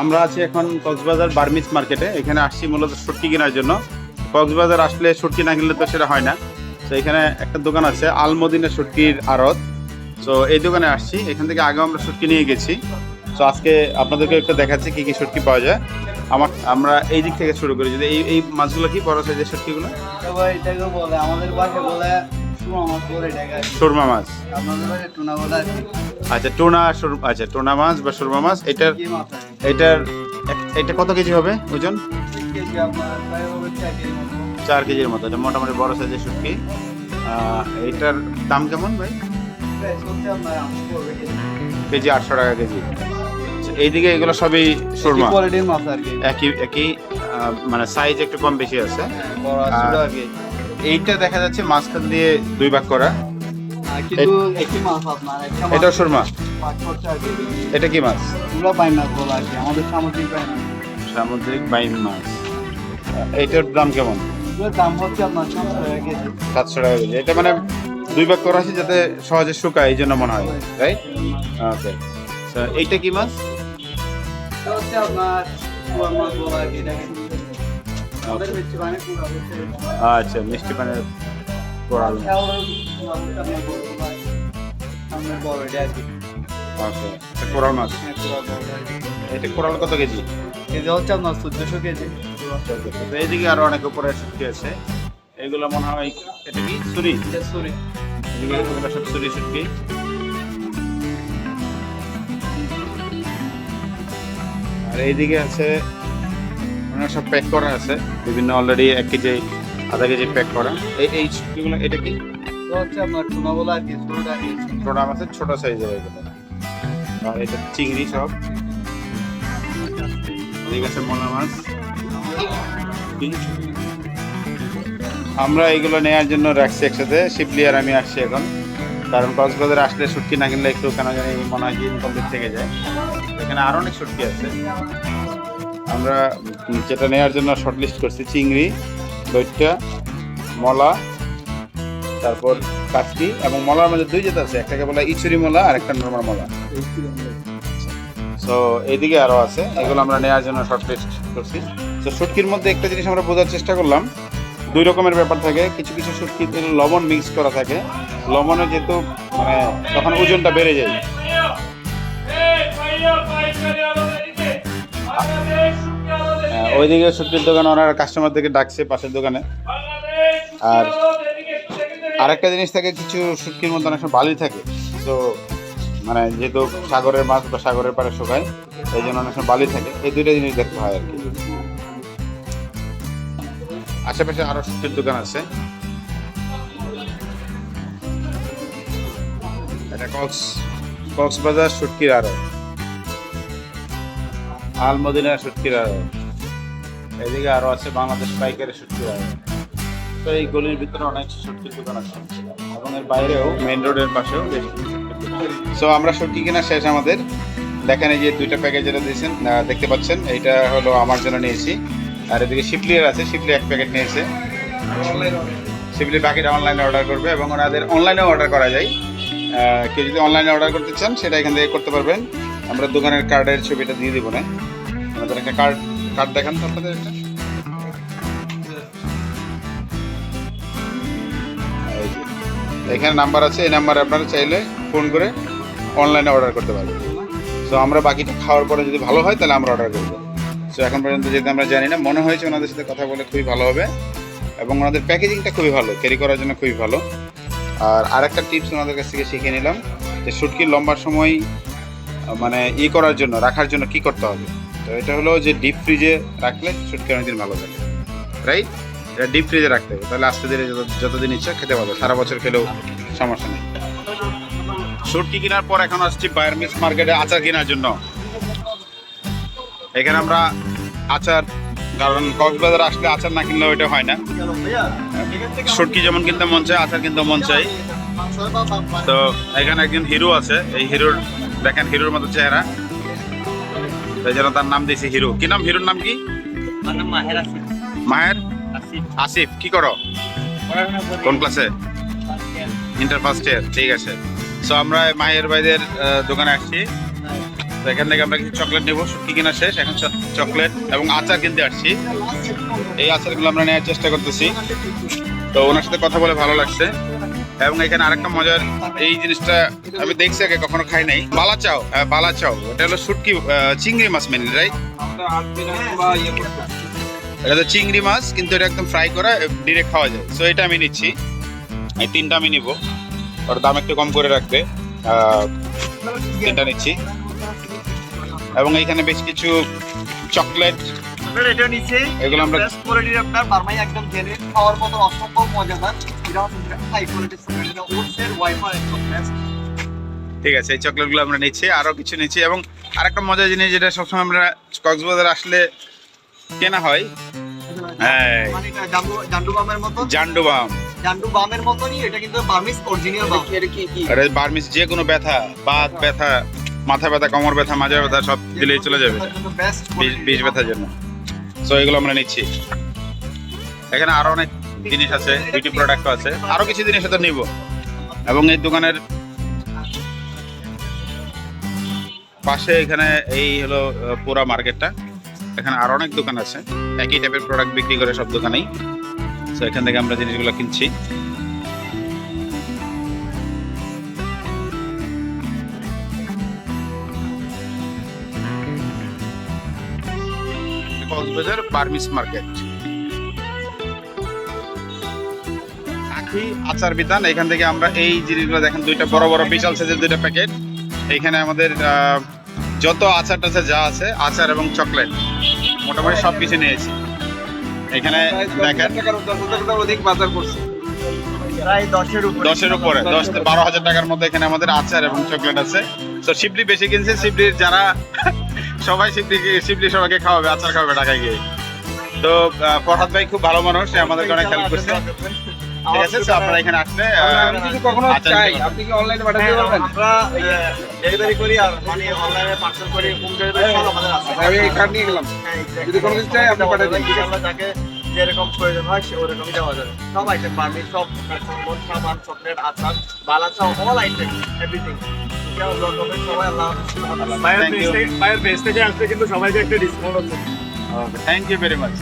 আমরা আছি এখন কক্সবাজার বার্মিস মার্কেটে। এখানে আসছি মূলত শুটকি কেনার জন্য। কক্সবাজার আসলে শুটকি না কিনলে তো সেটা হয় না। তো এখানে একটা দোকান আছে আলমদিনের শুটকির আড়ত। তো এই দোকানে আসছি। এখান থেকে আগে আমরা শুটকি নিয়ে গেছি। তো আজকে আপনাদেরকে একটু দেখাচ্ছি কি কি শুটকি পাওয়া যায়। আমার আমরা এই দিক থেকে শুরু করি। যদি এই এই মাছগুলো কি বড় সাইজের বলে আমাদের বলে মাছ সুরমা মাছ। আচ্ছা টোনা আচ্ছা টোনা মাছ বা সুরমা মাছ এটার? এটার এটা কত কেজি হবে ওজন? চার কেজির মতো এটা মোটামুটি বড় সাইজের শুটকি। আহ, এইটার দাম কেমন ভাই? কেজি আটশো টাকা কেজি। আচ্ছা, এইদিকে এগুলো সবই সুরমা। একই একই মানে সাইজ একটু কম বেশি আছে। কি। এইটা দেখা যাচ্ছে মাঝখান দিয়ে দুই ভাগ করা। কিন্তু একই মাছ আপনার একটা মাছ সুরমা পাঁচ খরচা আর এটা কি মাছ? পুরো পাই মাছ বলে আর কি আমাদের সামুদ্রিক বাইম মাছ এইটার দাম কেমন? দাম হচ্ছে আপনার সাতশো টাকা কেজি। সাতশো টাকা কেজি। এটা মানে দুই ভাগ করা আছে যাতে সহজে শুকায় এই জন্য মনে হয় রাইট ওকে এইটা কি মাছ? এটা আপনার বলে হচ্ছে আচ্ছা মিষ্টি পানের কোরাল আপনার বড় এটা আর কি। এটা কোরাল মাছ? হ্যাঁ। এটা কোরাল কত কেজি? কেজি হচ্ছে আপনার চোদ্দশো কেজি। এইদিকে আরও অনেক উপরে শুটকি আছে। এগুলো মনে হয় এটা কি? সুরি এটা সরি এগুলো সব সুরি শুটকি। আর এইদিকে আছে মানে সব প্যাক করা আছে। বিভিন্ন অলরেডি এক কেজি আধা কেজি প্যাক করা। এই এই শুটকিগুলো এটা কি? ছোট মাছের ছোট সাইজের এগুলো। আর এটা চিংড়ি সব। আছে মাছ। আমরা এগুলো নেওয়ার জন্য রাখছি একসাথে শিপলি আর আমি আসছি এখন। কারণ কক্সবাজারে আসলে শুটকি না কিনলে একটু কেন জানি মনে হয় ইনকমপ্লিট থেকে যায়। এখানে আরও অনেক শুটকি আছে। আমরা যেটা নেওয়ার জন্য শর্ট লিস্ট করছি, চিংড়ি দৈত্যা মলা তারপর কাটকি এবং মলার মধ্যে দুই জাত আছে একটাকে বলা ইচুরি মলা আর একটা নর্মাল মলা। সো এইদিকে আরও আছে এগুলো আমরা নেওয়ার জন্য শর্ট লিস্ট করছি। তো শুটকির মধ্যে একটা জিনিস আমরা বোঝার চেষ্টা করলাম। দুই রকমের ব্যাপার থাকে কিছু কিছু শুটকিতে লবণ মিক্স করা থাকে। লবণে যেহেতু মানে তখন ওজনটা বেড়ে যায়। হ্যাঁ, ওইদিকে শুটকির দোকান ওনারা কাস্টমারদেরকে ডাকছে পাশের দোকানে। আর আরেকটা জিনিস থাকে, কিছু শুটকির মধ্যে অনেক সময় বালি থাকে। তো মানে যেহেতু সাগরের মাছ বা সাগরের পাড়ে শুকায়, এই জন্য অনেক সময় বালি থাকে। এই দুইটা জিনিস দেখতে হয় আর কি। আশেপাশে আরও শুটকির দোকান আছে। এটা কক্স, কক্সবাজার শুটকির আরও আলমদিনা শুটকির আরও এদিকে আরও আছে বাংলাদেশ পাইকারি শুটকির আরও তো এই গলির ভিতরে অনেক শুটকির দোকান আছে। এবং এর বাইরেও মেইন রোডের পাশেও বেশ সো আমরা শুটকি কেনা শেষ আমাদের। দেখেন এই যে দুইটা প্যাকেজ যেটা দিয়েছেন। দেখতে পাচ্ছেন, এইটা হলো আমার জন্য নিয়েছি। আর এদিকে শিপলির আছে শিপলি এক প্যাকেট নিয়েছে। শিপলি বাকিটা অনলাইনে অর্ডার করবে এবং ওনাদের অনলাইনেও অর্ডার করা যায়। কেউ যদি অনলাইনে অর্ডার করতে চান, সেটা এখান থেকে করতে পারবেন। আমরা দোকানের কার্ডের ছবিটা দিয়ে দিব না। আমাদের একটা কার্ড কার্ড দেখান তো আপনাদের একটা। এখানে নাম্বার আছে, এই নাম্বারে আপনারা চাইলে ফোন করে অনলাইনে অর্ডার করতে পারবেন। সো আমরা বাকিটা খাওয়ার পরে যদি ভালো হয়, তাহলে আমরা অর্ডার করব। সো এখন পর্যন্ত যেহেতু আমরা জানি না, মনে হয়েছে ওনাদের সাথে কথা বলে খুবই ভালো হবে এবং ওনাদের প্যাকেজিংটা খুবই ভালো, ক্যারি করার জন্য খুবই ভালো। আর আরেকটা টিপস ওনাদের কাছ থেকে শিখে নিলাম, যে শুটকির লম্বা সময় মানে ই করার জন্য, রাখার জন্য কি করতে হবে? তো এটা হলো যে ডিপ ফ্রিজে রাখলে শুটকি অনেকদিন ভালো থাকে রাইট এটা ডিপ ফ্রিজে রাখতে হবে। তাহলে আস্তে ধীরে যতদিন ইচ্ছা খেতে পারবে। সারা বছর খেলেও সমস্যা নেই। শুটকি কেনার পর এখন আসছি বায়ার মিক্স মার্কেটে আচার কেনার জন্য। এখানে আমরা আচার কারণ কক্সবাজার আসলে আচার না কিনলে ওইটা হয় না। শুটকি যেমন কিনতে মন চায় আচার কিনতে মন চাই তো এখানে একজন হিরো আছে। এই হিরোর দেখেন হিরোর মতো চেহারা। এই জন্য তার নাম দিয়েছি হিরো। কি নাম? হিরোর নাম কি? মাহের? আসিফ কি করো? কোন ক্লাসে ইন্টার ফার্স্ট ইয়ার ঠিক আছে। সো আমরা মায়ের ভাইদের দোকানে আসছি। তো এখান থেকে আমরা কিছু চকলেট নেব। শুটকি কিনা শেষ এখন চকলেট এবং আচার কিনতে আসছি। এই আচারগুলো আমরা নেওয়ার চেষ্টা করতেছি। তো ওনার সাথে কথা বলে ভালো লাগছে। এবং এখানে আরেকটা মজার এই জিনিসটা আমি দেখছি আগে কখনো খাই নাই। বালা চাও হ্যাঁ বালা চাও। এটা হলো শুটকি চিংড়ি মাছ মেন রাইট এটা তো চিংড়ি মাছ কিন্তু এটা একদম ফ্রাই করা ডিরেক্ট খাওয়া যায়। সো এটা আমি নিচ্ছি। এই তিনটা আমি নিব। ওর দাম একটু কম করে রাখবে। তিনটা নিচ্ছি। এবং এইখানে বেশ কিছু চকলেট। এগুলো আমরা কোয়ালিটির আপনার বার্মাই একদম জেনে খাওয়ার মতো অসম্ভব মজাদার। এটা হচ্ছে হাই কোয়ালিটির চকলেট। ওটসের ওয়াইফার একদম বেস্ট ঠিক আছে এই চকলেটগুলো আমরা নিচ্ছি। আরও কিছু নিচ্ছি। এবং আরেকটা মজার জিনিস যেটা সবসময় আমরা কক্সবাজার আসলে কেনা হয়? হ্যাঁ এটা জান্ডু বাম এটা এটা এটা যে কোনো ব্যথা, বাত ব্যথা, মাথা ব্যথা, কোমর ব্যথা মাজা ব্যথা, সব দিলেই চলে যাবে। বীজ ব্যথার জন্য। সো এগুলো আমরা নিচ্ছি। এখানে আরও অনেক জিনিস আছে, বিউটি প্রোডাক্ট আছে। আরও কিছু জিনিস হয়তো নিব। এবং এই দোকানের পাশে এখানে এই হলো পুরা মার্কেটটা। এখানে আরও অনেক দোকান আছে। একই টাইপের প্রোডাক্ট বিক্রি করে সব দোকানেই। তো এখান থেকে আমরা জিনিসগুলো কিনছি। Cox's Bazar Burmese market. আচার বিতান এখান থেকে আমরা এই জিনিসগুলো দেখেন, দুইটা বড় বড়, বিশাল সাইজের দুইটা প্যাকেট। এইখানে আমাদের যত আচার টাচার যা আছে, আচার এবং চকলেট। মোটামুটি সব কিছু নিয়েছি। এখানে দেখেন অধিক বাজার করছে দশের উপরে দশ থেকে বারো হাজার টাকার মধ্যে এখানে আমাদের আচার এবং চকলেট আছে। তো শিবলি বেশি কিনছে শিবলির যারা সবাই শিবলি শিবলি সবাইকে খাওয়াবে আচার খাওয়াবে ঢাকায় গিয়ে। তো ফরহাদ ভাই খুব ভালো মানুষ সে আমাদেরকে অনেক হেল্প করছে। ঠিক আছে তো আপনারা এখানে আসলে আমি যদি কখনো চাই আপনি কি অনলাইনে পাঠাতে পারবেন আমরা ডেলিভারি করি আর মানে অনলাইনে পার্সেল করি হোম ডেলিভারি সব আমাদের আছে। আমি এই কার্ড নিয়ে গেলাম। যদি কোনো কিছু চাই, আপনি পাঠিয়ে দিন। আমরা যাকে যেরকম প্রয়োজন হয় সে ওরকমই দেওয়া যাবে। সব আইটেম বার্মি সব সম্বল সাবান চকলেট আচার বালাচা অল আইটেম এভরিথিং সবাই আল্লাহ Thank পেজ থেকে আসলে কিন্তু সবাইকে একটা ডিসকাউন্ট আছে। Thank you very much